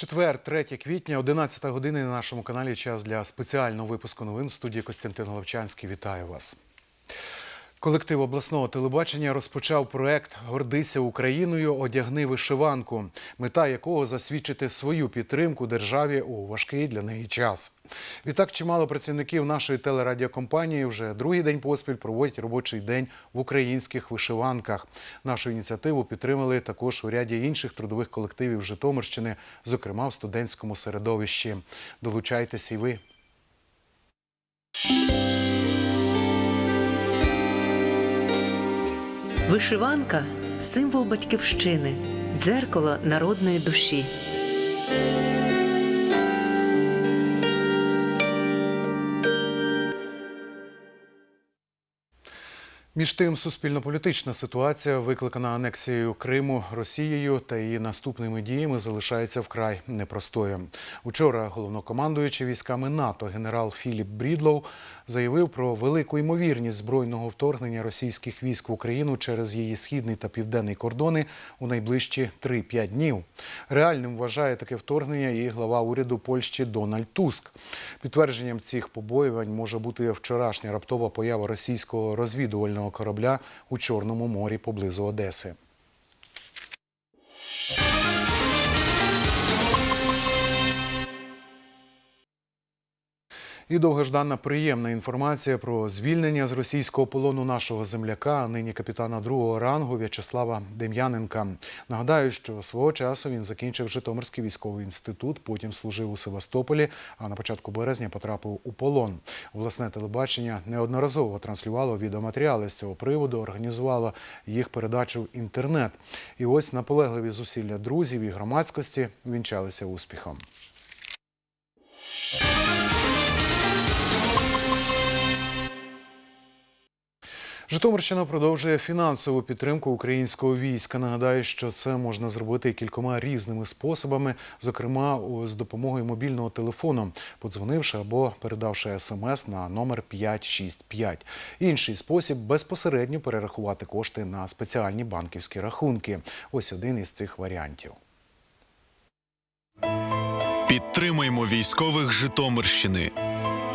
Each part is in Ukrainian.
Четвер, 3 квітня, 11 година на нашому каналі. Час для спеціального випуску новин в студії Костянтин Головчанський. Вітаю вас. Колектив обласного телебачення розпочав проект Гордися Україною, одягни вишиванку, мета якого засвідчити свою підтримку державі у важкий для неї час. Відтак, чимало працівників нашої телерадіокомпанії вже другий день поспіль проводять робочий день в українських вишиванках. Нашу ініціативу підтримали також у ряді інших трудових колективів Житомирщини, зокрема в студентському середовищі. Долучайтесь і ви. Вишиванка символ батьківщини, дзеркало народної душі. Між тим, суспільно-політична ситуація, викликана анексією Криму Росією та її наступними діями, залишається вкрай непростою. Учора головнокомандуючий військами НАТО генерал Філіп Брідлоу заявив про велику ймовірність збройного вторгнення російських військ в Україну через її східний та південний кордони у найближчі 3-5 днів. Реальним вважає таке вторгнення і глава уряду Польщі Дональд Туск. Підтвердженням цих побоювань може бути вчорашня раптова поява російського розвідувального корабля у Чорному морі поблизу Одеси. І довгождана приємна інформація про звільнення з російського полону нашого земляка, нині капітана другого рангу В'ячеслава Дем'яненка. Нагадаю, що свого часу він закінчив Житомирський військовий інститут, потім служив у Севастополі, а на початку березня потрапив у полон. Обласне телебачення неодноразово транслювало відеоматеріали з цього приводу, організувало їх передачу в інтернет. І ось наполегливі зусилля друзів і громадськості вінчалися успіхом. Житомирщина продовжує фінансову підтримку українського війська. Нагадаю, що це можна зробити кількома різними способами, зокрема з допомогою мобільного телефону, подзвонивши або передавши смс на номер 565. Інший спосіб безпосередньо перерахувати кошти на спеціальні банківські рахунки. Ось один із цих варіантів. Підтримаймо військових Житомирщини.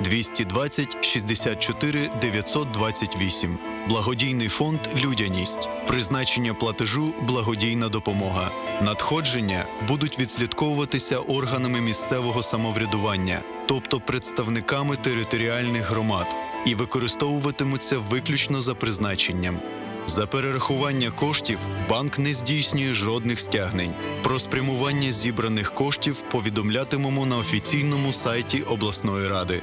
220 64 928. Благодійний фонд Людяність. Призначення платежу благодійна допомога. Надходження будуть відслідковуватися органами місцевого самоврядування, тобто представниками територіальних громад, і використовуватимуться виключно за призначенням. За перерахування коштів банк не здійснює жодних стягнень. Про спрямування зібраних коштів повідомлятимемо на офіційному сайті обласної ради.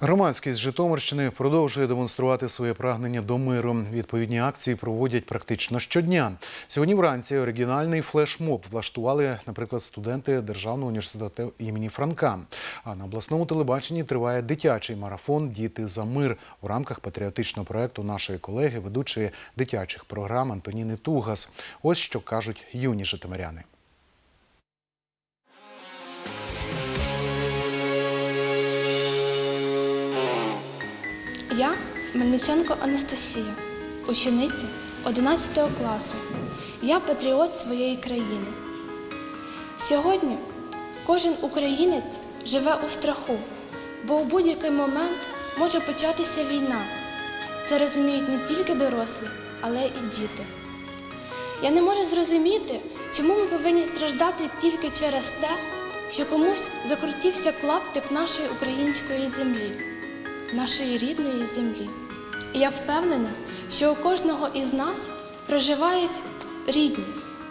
Громадськість Житомирщини продовжує демонструвати своє прагнення до миру. Відповідні акції проводять практично щодня. Сьогодні вранці оригінальний флешмоб влаштували, наприклад, студенти Державного університету імені Франка. А на обласному телебаченні триває дитячий марафон Діти за мир в рамках патріотичного проекту нашої колеги, ведучої дитячих програм Антоніни Тугас. Ось що кажуть юні житомиряни. Я Мельниченко Анастасія, учениця 11 класу. Я патріот своєї країни. Сьогодні кожен українець живе у страху, бо у будь-який момент може початися війна. Це розуміють не тільки дорослі, але і діти. Я не можу зрозуміти, чому ми повинні страждати тільки через те, що комусь закрутився клаптик нашої української землі нашої рідної землі. І я впевнена, що у кожного із нас проживають рідні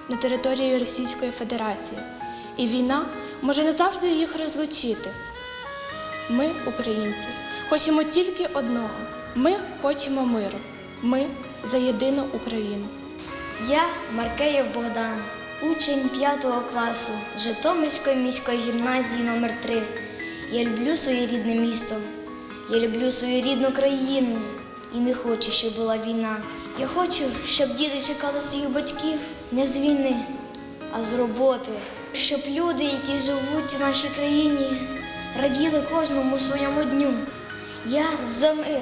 на території Російської Федерації. І війна може не завжди їх розлучити. Ми, українці, хочемо тільки одного. Ми хочемо миру. Ми за єдину Україну. Я Маркеєв Богдан, учень 5 класу Житомирської міської гімназії номер 3 Я люблю своє рідне місто, я люблю свою рідну країну і не хочу, щоб була війна. Я хочу, щоб діти чекали своїх батьків не з війни, а з роботи. Щоб люди, які живуть у нашій країні, раділи кожному своєму дню. Я за мир.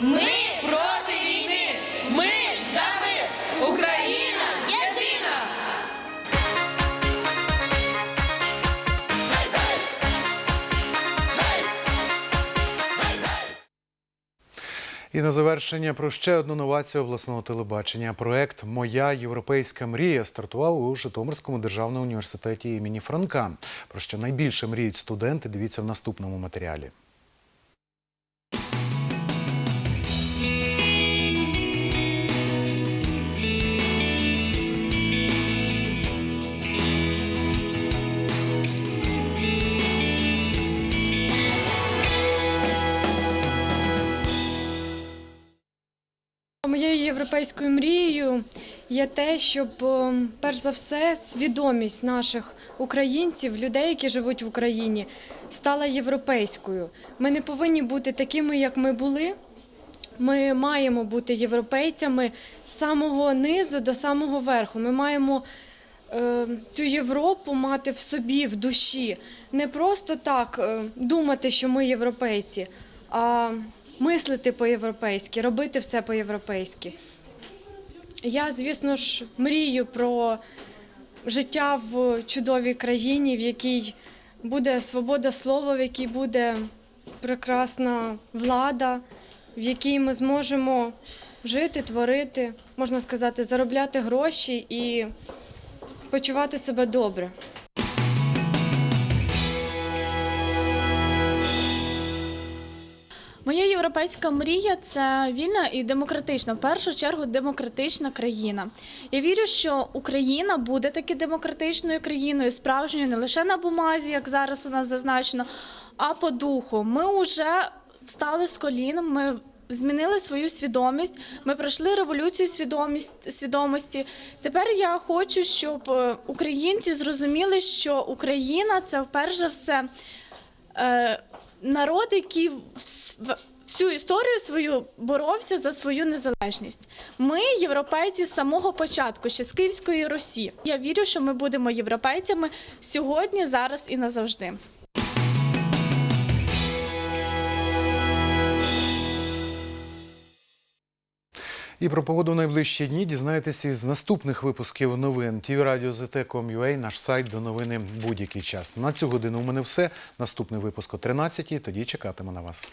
Ми проти війни! Ми І на завершення про ще одну новацію обласного телебачення. Проект Моя європейська мрія стартував у Житомирському державному університеті імені Франка. Про що найбільше мріють студенти, дивіться в наступному матеріалі. Європейською мрією є те, щоб е, перш за все свідомість наших українців, людей, які живуть в Україні, стала європейською. Ми не повинні бути такими, як ми були. Ми маємо бути європейцями з самого низу до самого верху. Ми маємо е, цю Європу мати в собі, в душі. Не просто так е, думати, що ми європейці, а мислити по-європейськи, робити все по-європейськи. Я, звісно ж, мрію про життя в чудовій країні, в якій буде свобода слова, в якій буде прекрасна влада, в якій ми зможемо жити, творити, можна сказати, заробляти гроші і почувати себе добре. Європейська мрія це вільна і демократична, в першу чергу демократична країна. Я вірю, що Україна буде таки демократичною країною, справжньою не лише на бумазі, як зараз у нас зазначено, а по духу. Ми вже встали з колін, ми змінили свою свідомість. Ми пройшли революцію свідомість, свідомості. Тепер я хочу, щоб е, українці зрозуміли, що Україна це перш за все е, народ, який всю історію свою боровся за свою незалежність. Ми європейці з самого початку, ще з Київської Русі. Я вірю, що ми будемо європейцями сьогодні, зараз і назавжди. І про погоду в найближчі дні дізнаєтеся із наступних випусків новин. ЗТ.com.ua, наш сайт до новини будь-який час. На цю годину у мене все. Наступний випуск о 13 Тоді чекатиме на вас.